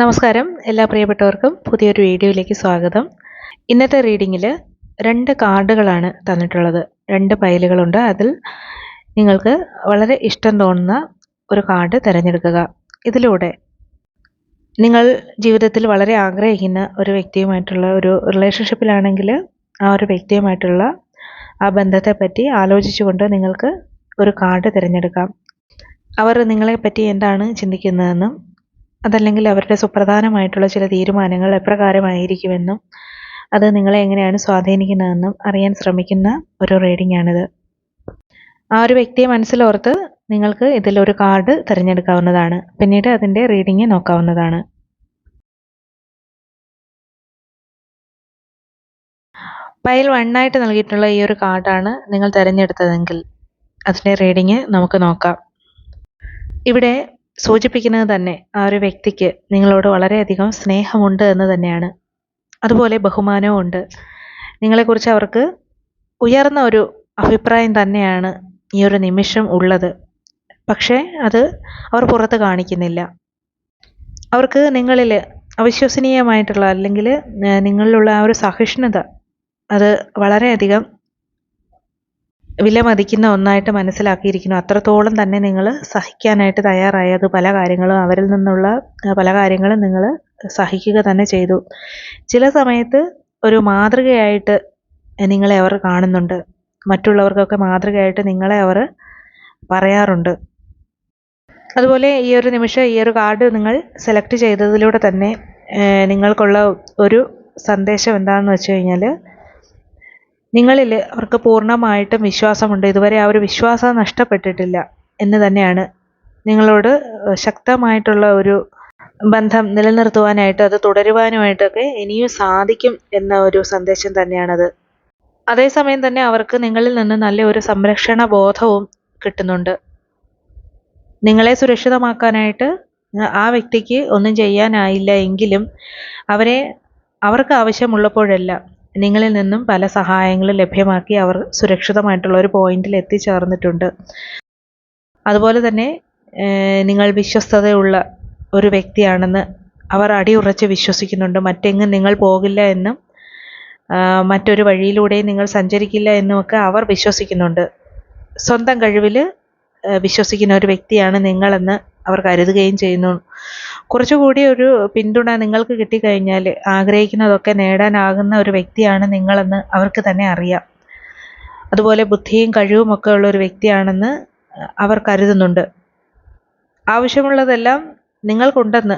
നമസ്കാരം. എല്ലാ പ്രിയപ്പെട്ടവർക്കും പുതിയൊരു വീഡിയോയിലേക്ക് സ്വാഗതം. ഇന്നത്തെ റീഡിങ്ങിൽ രണ്ട് കാർഡുകളാണ് തന്നിട്ടുള്ളത്. രണ്ട് പൈലുകളുണ്ട്. അതിൽ നിങ്ങൾക്ക് വളരെ ഇഷ്ടം തോന്നുന്ന ഒരു കാർഡ് തിരഞ്ഞെടുക്കുക. ഇതിലൂടെ നിങ്ങൾ ജീവിതത്തിൽ വളരെ ആഗ്രഹിക്കുന്ന ഒരു വ്യക്തിയുമായിട്ടുള്ള ഒരു റിലേഷൻഷിപ്പിലാണെങ്കിൽ ആ ഒരു വ്യക്തിയുമായിട്ടുള്ള ആ ബന്ധത്തെപ്പറ്റി ആലോചിച്ചുകൊണ്ട് നിങ്ങൾക്ക് ഒരു കാർഡ് തിരഞ്ഞെടുക്കാം. അവർ നിങ്ങളെപ്പറ്റി എന്താണ് ചിന്തിക്കുന്നതെന്നും അതല്ലെങ്കിൽ അവരുടെ സുപ്രധാനമായിട്ടുള്ള ചില തീരുമാനങ്ങൾ എപ്രകാരമായിരിക്കുമെന്നും അത് നിങ്ങളെ എങ്ങനെയാണ് സ്വാധീനിക്കുന്നതെന്നും അറിയാൻ ശ്രമിക്കുന്ന ഒരു റീഡിംഗ് ആണിത്. ആ ഒരു വ്യക്തിയെ മനസ്സിലോർത്ത് നിങ്ങൾക്ക് ഇതിലൊരു കാർഡ് തിരഞ്ഞെടുക്കാവുന്നതാണ്. പിന്നീട് അതിന്റെ റീഡിംഗ് നോക്കാവുന്നതാണ്. പൈൽ വണ്ണായിട്ട് നൽകിയിട്ടുള്ള ഈ ഒരു കാർഡാണ് നിങ്ങൾ തിരഞ്ഞെടുത്തതെങ്കിൽ അതിന്റെ റീഡിങ് നമുക്ക് നോക്കാം. ഇവിടെ സൂചിപ്പിക്കുന്നത് തന്നെ ആ ഒരു വ്യക്തിക്ക് നിങ്ങളോട് വളരെയധികം സ്നേഹമുണ്ട് എന്ന് തന്നെയാണ്. അതുപോലെ ബഹുമാനവും ഉണ്ട്. നിങ്ങളെക്കുറിച്ച് അവർക്ക് ഉയർന്ന ഒരു അഭിപ്രായം തന്നെയാണ് ഈ ഒരു നിമിഷം ഉള്ളത്. പക്ഷേ അത് അവർ പുറത്ത് കാണിക്കുന്നില്ല. അവർക്ക് നിങ്ങളിൽ അവിശ്വസനീയമായിട്ടുള്ള അല്ലെങ്കിൽ നിങ്ങളിലുള്ള ആ ഒരു സഹിഷ്ണുത അത് വളരെയധികം വിലമതിക്കുന്ന ഒന്നായിട്ട് മനസ്സിലാക്കിയിരിക്കുന്നു. അത്രത്തോളം തന്നെ നിങ്ങൾ സഹിക്കാനായിട്ട് തയ്യാറായി. അത് പല കാര്യങ്ങളും അവരിൽ നിന്നുള്ള പല കാര്യങ്ങളും നിങ്ങൾ സഹിക്കുക തന്നെ ചെയ്തു. ചില സമയത്ത് ഒരു മാതൃകയായിട്ട് നിങ്ങളെ അവർ കാണുന്നുണ്ട്. മറ്റുള്ളവർക്കൊക്കെ മാതൃകയായിട്ട് നിങ്ങളെ അവർ പറയാറുണ്ട്. അതുപോലെ ഈ ഒരു നിമിഷം ഈ ഒരു കാർഡ് നിങ്ങൾ സെലക്ട് ചെയ്തതിലൂടെ തന്നെ നിങ്ങൾക്കുള്ള ഒരു സന്ദേശം എന്താണെന്ന് വെച്ച് കഴിഞ്ഞാൽ നിങ്ങളിൽ അവർക്ക് പൂർണമായിട്ടും വിശ്വാസമുണ്ട്. ഇതുവരെ ആ ഒരു വിശ്വാസം നഷ്ടപ്പെട്ടിട്ടില്ല എന്ന് തന്നെയാണ് നിങ്ങളോട് ശക്തമായിട്ടുള്ള ഒരു ബന്ധം നിലനിർത്തുവാനായിട്ട് അത് തുടരുവാനുമായിട്ടൊക്കെ ഇനിയും സാധിക്കും എന്ന ഒരു സന്ദേശം തന്നെയാണത്. അതേസമയം തന്നെ അവർക്ക് നിങ്ങളിൽ നിന്ന് നല്ല ഒരു സംരക്ഷണ ബോധവും കിട്ടുന്നുണ്ട്. നിങ്ങളെ സുരക്ഷിതമാക്കാനായിട്ട് ആ വ്യക്തിക്ക് ഒന്നും ചെയ്യാനായില്ല എങ്കിലും അവരെ അവർക്ക് ആവശ്യമുള്ളപ്പോഴെല്ലാം നിങ്ങളിൽ നിന്നും പല സഹായങ്ങളും ലഭ്യമാക്കി അവർ സുരക്ഷിതമായിട്ടുള്ള ഒരു പോയിന്റിൽ എത്തിച്ചേർന്നിട്ടുണ്ട്. അതുപോലെ തന്നെ നിങ്ങൾ വിശ്വസ്തതയുള്ള ഒരു വ്യക്തിയാണെന്ന് അവർ അടിയുറച്ച് വിശ്വസിക്കുന്നുണ്ട്. മറ്റെങ്ങും നിങ്ങൾ പോകില്ല എന്നും മറ്റൊരു വഴിയിലൂടെ നിങ്ങൾ സഞ്ചരിക്കില്ല എന്നുമൊക്കെ അവർ വിശ്വസിക്കുന്നുണ്ട്. സ്വന്തം കഴിവിൽ വിശ്വസിക്കുന്ന ഒരു വ്യക്തിയാണ് നിങ്ങളെന്ന് അവർ കരുതുകയും ചെയ്യുന്നു. കുറച്ചുകൂടി ഒരു പിന്തുണ നിങ്ങൾക്ക് കിട്ടിക്കഴിഞ്ഞാൽ ആഗ്രഹിക്കുന്നതൊക്കെ നേടാനാകുന്ന ഒരു വ്യക്തിയാണ് നിങ്ങളെന്ന് അവർക്ക് തന്നെ അറിയാം. അതുപോലെ ബുദ്ധിയും കഴിവും ഒക്കെ ഉള്ള ഒരു വ്യക്തിയാണെന്ന് അവർ കരുതുന്നുണ്ട്. ആവശ്യമുള്ളതെല്ലാം നിങ്ങൾക്കുണ്ടെന്ന്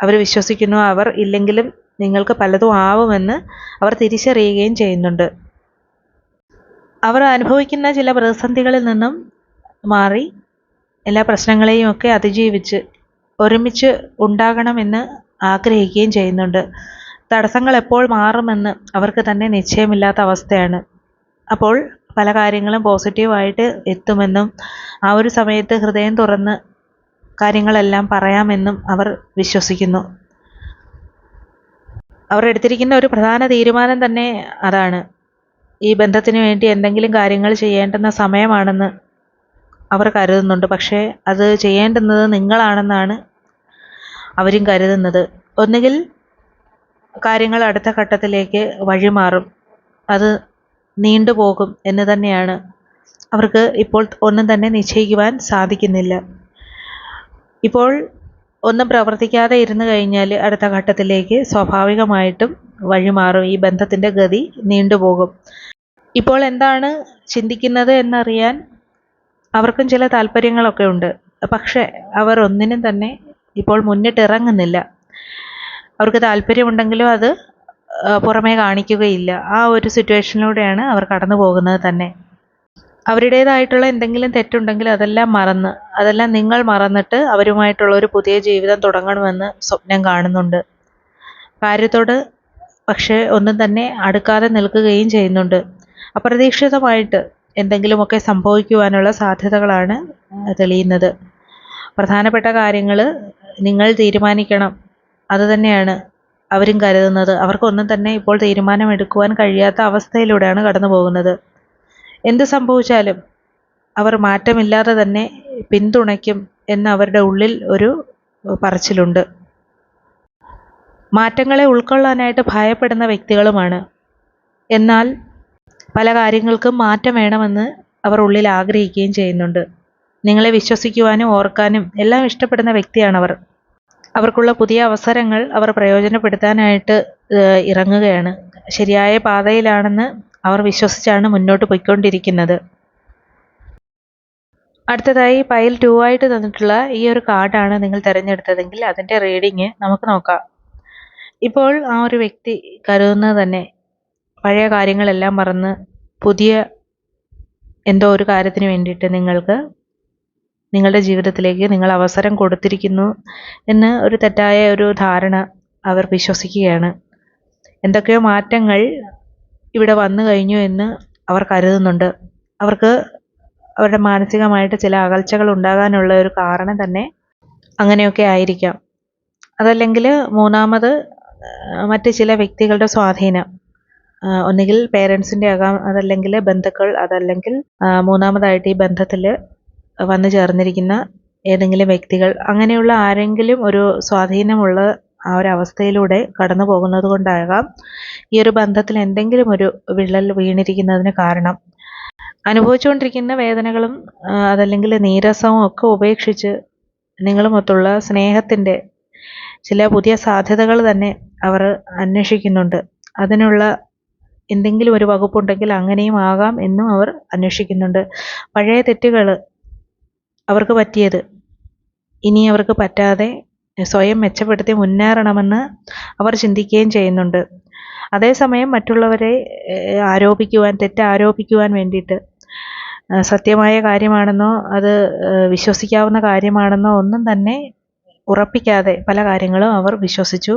അവർ വിശ്വസിക്കുന്നു. അവർ ഇല്ലെങ്കിലും നിങ്ങൾക്ക് പലതും ആവുമെന്ന് അവർ തിരിച്ചറിയുകയും ചെയ്യുന്നുണ്ട്. അവർ അനുഭവിക്കുന്ന ചില പ്രതിസന്ധികളിൽ നിന്നും മാറി എല്ലാ പ്രശ്നങ്ങളെയും ഒക്കെ അതിജീവിച്ച് ഒരുമിച്ച് ഉണ്ടാകണമെന്ന് ആഗ്രഹിക്കുകയും ചെയ്യുന്നുണ്ട്. തടസ്സങ്ങൾ എപ്പോൾ മാറുമെന്ന് അവർക്ക് തന്നെ നിശ്ചയമില്ലാത്ത അവസ്ഥയാണ്. അപ്പോൾ പല കാര്യങ്ങളും പോസിറ്റീവായിട്ട് എത്തുമെന്നും ആ ഒരു സമയത്ത് ഹൃദയം തുറന്ന് കാര്യങ്ങളെല്ലാം പറയാമെന്നും അവർ വിശ്വസിക്കുന്നു. അവർ എടുത്തിരിക്കുന്ന ഒരു പ്രധാന തീരുമാനം തന്നെ അതാണ്. ഈ ബന്ധത്തിന് വേണ്ടി എന്തെങ്കിലും കാര്യങ്ങൾ ചെയ്യേണ്ടുന്ന സമയമാണെന്ന് അവർ കരുതുന്നുണ്ട്. പക്ഷേ അത് ചെയ്യേണ്ടുന്നത് നിങ്ങളാണെന്നാണ് അവരും കരുതുന്നത്. ഒന്നുകിൽ കാര്യങ്ങൾ അടുത്ത ഘട്ടത്തിലേക്ക് വഴിമാറും. അത് നീണ്ടുപോകും എന്ന് തന്നെയാണ്. അവർക്ക് ഇപ്പോൾ ഒന്നും തന്നെ നിശ്ചയിക്കുവാൻ സാധിക്കുന്നില്ല. ഇപ്പോൾ ഒന്നും പ്രവർത്തിക്കാതെ ഇരുന്ന് കഴിഞ്ഞാൽ അടുത്ത ഘട്ടത്തിലേക്ക് സ്വാഭാവികമായിട്ടും വഴിമാറും. ഈ ബന്ധത്തിന്റെ ഗതി നീണ്ടുപോകും ഇപ്പോൾ എന്താണ് ചിന്തിക്കുന്നത് എന്നറിയാൻ അവർക്കും ചില താല്പര്യങ്ങളൊക്കെ ഉണ്ട്. പക്ഷേ അവർ ഒന്നിനും തന്നെ ഇപ്പോൾ മുന്നിട്ടിറങ്ങുന്നില്ല അവർക്ക് താല്പര്യമുണ്ടെങ്കിലും അത് പുറമേ കാണിക്കുകയില്ല. ആ ഒരു സിറ്റുവേഷനിലൂടെയാണ് അവർ കടന്നു പോകുന്നത് തന്നെ. അവരുടേതായിട്ടുള്ള എന്തെങ്കിലും തെറ്റുണ്ടെങ്കിൽ അതെല്ലാം മറന്ന് അതെല്ലാം നിങ്ങൾ മറന്നിട്ട് അവരുമായിട്ടുള്ള ഒരു പുതിയ ജീവിതം തുടങ്ങണമെന്ന് സ്വപ്നം കാണുന്നുണ്ട്. കാര്യത്തോട് പക്ഷേ ഒന്നും തന്നെ അടുക്കാതെ നിൽക്കുകയും ചെയ്യുന്നുണ്ട്. അപ്രതീക്ഷിതമായിട്ട് എന്തെങ്കിലുമൊക്കെ സംഭവിക്കുവാനുള്ള സാധ്യതകളാണ് തെളിയുന്നത്. പ്രധാനപ്പെട്ട കാര്യങ്ങൾ നിങ്ങൾ തീരുമാനിക്കണം. അത് തന്നെയാണ് അവരും കരുതുന്നത്. അവർക്കൊന്നും തന്നെ ഇപ്പോൾ തീരുമാനമെടുക്കുവാൻ കഴിയാത്ത അവസ്ഥയിലൂടെയാണ് കടന്നു പോകുന്നത് എന്ത് സംഭവിച്ചാലും അവർ മാറ്റമില്ലാതെ തന്നെ പിന്തുണയ്ക്കും എന്ന് അവരുടെ ഉള്ളിൽ ഒരു പറച്ചിലുണ്ട്. മാറ്റങ്ങളെ ഉൾക്കൊള്ളാനായിട്ട് ഭയപ്പെടുന്ന വ്യക്തികളുമാണ്. എന്നാൽ പല കാര്യങ്ങൾക്കും മാറ്റം വേണമെന്ന് അവർ ഉള്ളിൽ ആഗ്രഹിക്കുകയും ചെയ്യുന്നുണ്ട്. നിങ്ങളെ വിശ്വസിക്കുവാനും ഓർക്കാനും എല്ലാം ഇഷ്ടപ്പെടുന്ന വ്യക്തിയാണവർ. അവർക്കുള്ള പുതിയ അവസരങ്ങൾ അവർ പ്രയോജനപ്പെടുത്താനായിട്ട് ഇറങ്ങുകയാണ്. ശരിയായ പാതയിലാണെന്ന് അവർ വിശ്വസിച്ചാണ് മുന്നോട്ട് പോയിക്കൊണ്ടിരിക്കുന്നത്. അടുത്തതായി പൈൽ ടു ആയിട്ട് തന്നിട്ടുള്ള ഈ ഒരു കാർഡാണ് നിങ്ങൾ തിരഞ്ഞെടുത്തതെങ്കിൽ അതിന്റെ റീഡിങ് നമുക്ക് നോക്കാം. ഇപ്പോൾ ആ ഒരു വ്യക്തി കരുതുന്നത് തന്നെ പഴയ കാര്യങ്ങളെല്ലാം മറന്ന് പുതിയ എന്തോ ഒരു കാര്യത്തിന് വേണ്ടിയിട്ട് നിങ്ങൾക്ക് നിങ്ങളുടെ ജീവിതത്തിലേക്ക് നിങ്ങൾ അവസരം കൊടുത്തിരിക്കുന്നു എന്ന് ഒരു തെറ്റായ ഒരു ധാരണ അവർ വിശ്വസിക്കുകയാണ്. എന്തൊക്കെയോ മാറ്റങ്ങൾ ഇവിടെ വന്നു കഴിഞ്ഞു എന്ന് അവർ കരുതുന്നുണ്ട്. അവർക്ക് അവരുടെ മാനസികമായിട്ട് ചില അകൽച്ചകൾ ഉണ്ടാകാനുള്ള ഒരു കാരണം തന്നെ അങ്ങനെയൊക്കെ ആയിരിക്കാം. അതല്ലെങ്കിൽ മൂന്നാമത് മറ്റ് ചില വ്യക്തികളുടെ സ്വാധീനം. ഒന്നുകിൽ പേരൻസിന്റെ ആകാം അതല്ലെങ്കിൽ ബന്ധുക്കൾ അതല്ലെങ്കിൽ മൂന്നാമതായിട്ട് ഈ ബന്ധത്തിൽ വന്നു ചേർന്നിരിക്കുന്ന ഏതെങ്കിലും വ്യക്തികൾ അങ്ങനെയുള്ള ആരെങ്കിലും ഒരു സ്വാധീനമുള്ള ആ ഒരു അവസ്ഥയിലൂടെ കടന്നു പോകുന്നത് കൊണ്ടാകാം ഈ ഒരു ബന്ധത്തിൽ എന്തെങ്കിലും ഒരു വിള്ളൽ വീണിരിക്കുന്നതിന് കാരണം. അനുഭവിച്ചുകൊണ്ടിരിക്കുന്ന വേദനകളും അതല്ലെങ്കിൽ നീരസവും ഒക്കെ ഉപേക്ഷിച്ച് നിങ്ങളുമൊത്തുള്ള സ്നേഹത്തിന്റെ ചില പുതിയ സാധ്യതകൾ തന്നെ അവർ അന്വേഷിക്കുന്നുണ്ട്. അതിനുള്ള എന്തെങ്കിലും ഒരു വകുപ്പുണ്ടെങ്കിൽ അങ്ങനെയും ആകാം എന്നും അവർ അന്വേഷിക്കുന്നുണ്ട്. പഴയ തെറ്റുകൾ അവർക്ക് പറ്റിയത്. ഇനി അവർക്ക് പറ്റാതെ സ്വയം മെച്ചപ്പെടുത്തി മുന്നേറണമെന്ന് അവർ ചിന്തിക്കുകയും ചെയ്യുന്നുണ്ട്. അതേസമയം മറ്റുള്ളവരെ ആരോപിക്കുവാൻ തെറ്റാരോപിക്കുവാൻ വേണ്ടിയിട്ട് സത്യമായ കാര്യമാണെന്നോ അത് വിശ്വസിക്കാവുന്ന കാര്യമാണെന്നോ ഒന്നും തന്നെ ഉറപ്പിക്കാതെ പല കാര്യങ്ങളും അവർ വിശ്വസിച്ചു.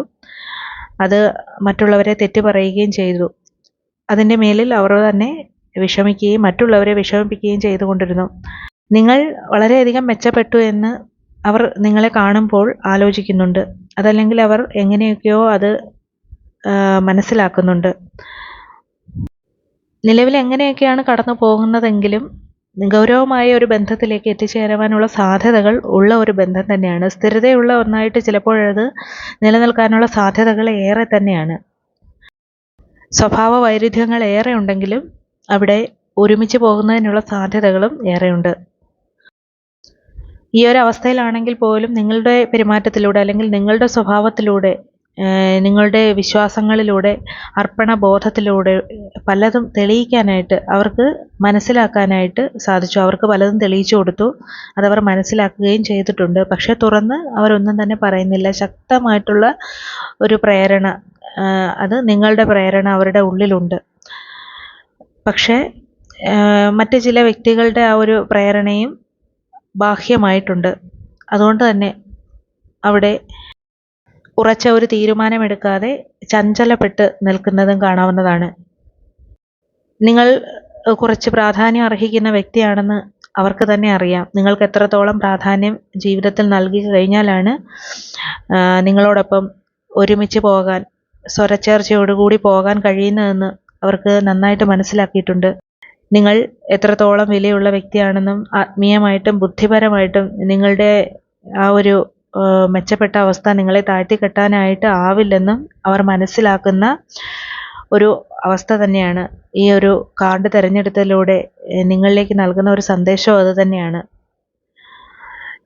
അത് മറ്റുള്ളവരെ തെറ്റ് പറയുകയും ചെയ്തു. അതിന്റെ മേലിൽ അവർ തന്നെ വിഷമിക്കുകയും മറ്റുള്ളവരെ വിഷമിപ്പിക്കുകയും ചെയ്തുകൊണ്ടിരുന്നു. നിങ്ങൾ വളരെയധികം മെച്ചപ്പെട്ടു എന്ന് അവർ നിങ്ങളെ കാണുമ്പോൾ ആലോചിക്കുന്നുണ്ട്. അതല്ലെങ്കിൽ അവർ എങ്ങനെയൊക്കെയോ അത് മനസ്സിലാക്കുന്നുണ്ട്. നിലവിൽ എങ്ങനെയൊക്കെയാണ് കടന്നു പോകുന്നതെങ്കിലും ഗൗരവമായ ഒരു ബന്ധത്തിലേക്ക് എത്തിച്ചേരുവാനുള്ള സാധ്യതകൾ ഉള്ള ഒരു ബന്ധം തന്നെയാണ്. സ്ഥിരതയുള്ള ഒന്നായിട്ട് ചിലപ്പോഴത് നിലനിൽക്കാനുള്ള സാധ്യതകൾ ഏറെ തന്നെയാണ്. സ്വഭാവ വൈരുദ്ധ്യങ്ങൾ ഏറെ ഉണ്ടെങ്കിലും അവിടെ ഒരുമിച്ച് പോകുന്നതിനുള്ള സാധ്യതകളും ഏറെയുണ്ട്. ഈ ഒരു അവസ്ഥയിലാണെങ്കിൽ പോലും നിങ്ങളുടെ പെരുമാറ്റത്തിലൂടെ അല്ലെങ്കിൽ നിങ്ങളുടെ സ്വഭാവത്തിലൂടെ നിങ്ങളുടെ വിശ്വാസങ്ങളിലൂടെ അർപ്പണ ബോധത്തിലൂടെ പലതും തെളിയിക്കാനായിട്ട് അവർക്ക് മനസ്സിലാക്കാനായിട്ട് സാധിച്ചു. അവർക്ക് പലതും തെളിയിച്ചു കൊടുത്തു. അതവർ മനസ്സിലാക്കുകയും ചെയ്തിട്ടുണ്ട്. പക്ഷെ തുറന്ന് അവരൊന്നും തന്നെ പറയുന്നില്ല. ശക്തമായിട്ടുള്ള ഒരു പ്രേരണ അത് നിങ്ങളുടെ പ്രേരണ അവരുടെ ഉള്ളിലുണ്ട്. പക്ഷേ മറ്റ് ചില വ്യക്തികളുടെ ആ ഒരു പ്രേരണയും ബാഹ്യമായിട്ടുണ്ട്. അതുകൊണ്ട് തന്നെ അവിടെ ഉറച്ച ഒരു തീരുമാനമെടുക്കാതെ ചഞ്ചലപ്പെട്ട് നിൽക്കുന്നതും കാണാവുന്നതാണ്. നിങ്ങൾ കുറച്ച് പ്രാധാന്യം അർഹിക്കുന്ന വ്യക്തിയാണെന്ന് അവർക്ക് തന്നെ അറിയാം. നിങ്ങൾക്ക് എത്രത്തോളം പ്രാധാന്യം ജീവിതത്തിൽ നൽകി കഴിഞ്ഞാലാണ് നിങ്ങളോടൊപ്പം ഒരുമിച്ച് പോകാൻ സ്വരച്ചേർച്ചയോടുകൂടി പോകാൻ കഴിയുന്നതെന്ന് അവർക്ക് നന്നായിട്ട് മനസ്സിലാക്കിയിട്ടുണ്ട്. നിങ്ങൾ എത്രത്തോളം വിലയുള്ള വ്യക്തിയാണെന്നും ആത്മീയമായിട്ടും ബുദ്ധിപരമായിട്ടും നിങ്ങളുടെ ആ ഒരു മെച്ചപ്പെട്ട അവസ്ഥ നിങ്ങളെ താഴ്ത്തിക്കെട്ടാനായിട്ട് ആവില്ലെന്നും അവർ മനസ്സിലാക്കുന്ന ഒരു അവസ്ഥ തന്നെയാണ്. ഈ ഒരു കാർഡ് തിരഞ്ഞെടുത്തതിലൂടെ നിങ്ങളിലേക്ക് നൽകുന്ന ഒരു സന്ദേശവും അത് തന്നെയാണ്.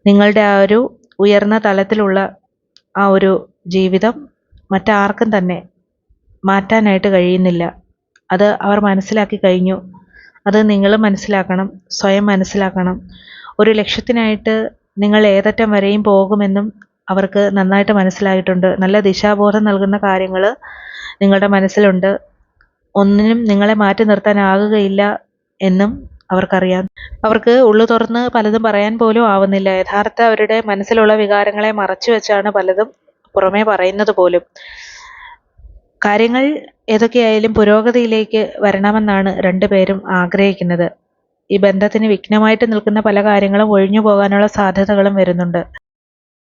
നിങ്ങളുടെ ആ ഒരു ഉയർന്ന തലത്തിലുള്ള ആ ഒരു ജീവിതം മറ്റാർക്കും തന്നെ മാറ്റാനായിട്ട് കഴിയുന്നില്ല. അത് അവർ മനസ്സിലാക്കി കഴിഞ്ഞു. അത് നിങ്ങൾ മനസ്സിലാക്കണം സ്വയം മനസ്സിലാക്കണം. ഒരു ലക്ഷ്യത്തിനായിട്ട് നിങ്ങൾ ഏതറ്റം വരെയും പോകുമെന്നും അവർക്ക് നന്നായിട്ട് മനസ്സിലായിട്ടുണ്ട്. നല്ല ദിശാബോധം നൽകുന്ന കാര്യങ്ങൾ നിങ്ങളുടെ മനസ്സിലുണ്ട്. ഒന്നിനും നിങ്ങളെ മാറ്റി നിർത്താനാകുകയില്ല എന്നും അവർക്കറിയാം. അവർക്ക് ഉള്ളു തുറന്ന് പലതും പറയാൻ പോലും ആവുന്നില്ല. യഥാർത്ഥ അവരുടെ മനസ്സിലുള്ള വികാരങ്ങളെ മറച്ചു വെച്ചാണ് പലതും പുറമേ പറയുന്നത് പോലും. കാര്യങ്ങൾ ഏതൊക്കെയായാലും പുരോഗതിയിലേക്ക് വരണമെന്നാണ് രണ്ടുപേരും ആഗ്രഹിക്കുന്നത്. ഈ ബന്ധത്തിന് വിഘ്നമായിട്ട് നിൽക്കുന്ന പല കാര്യങ്ങളും ഒഴിഞ്ഞു പോകാനുള്ള സാധ്യതകളും വരുന്നുണ്ട്.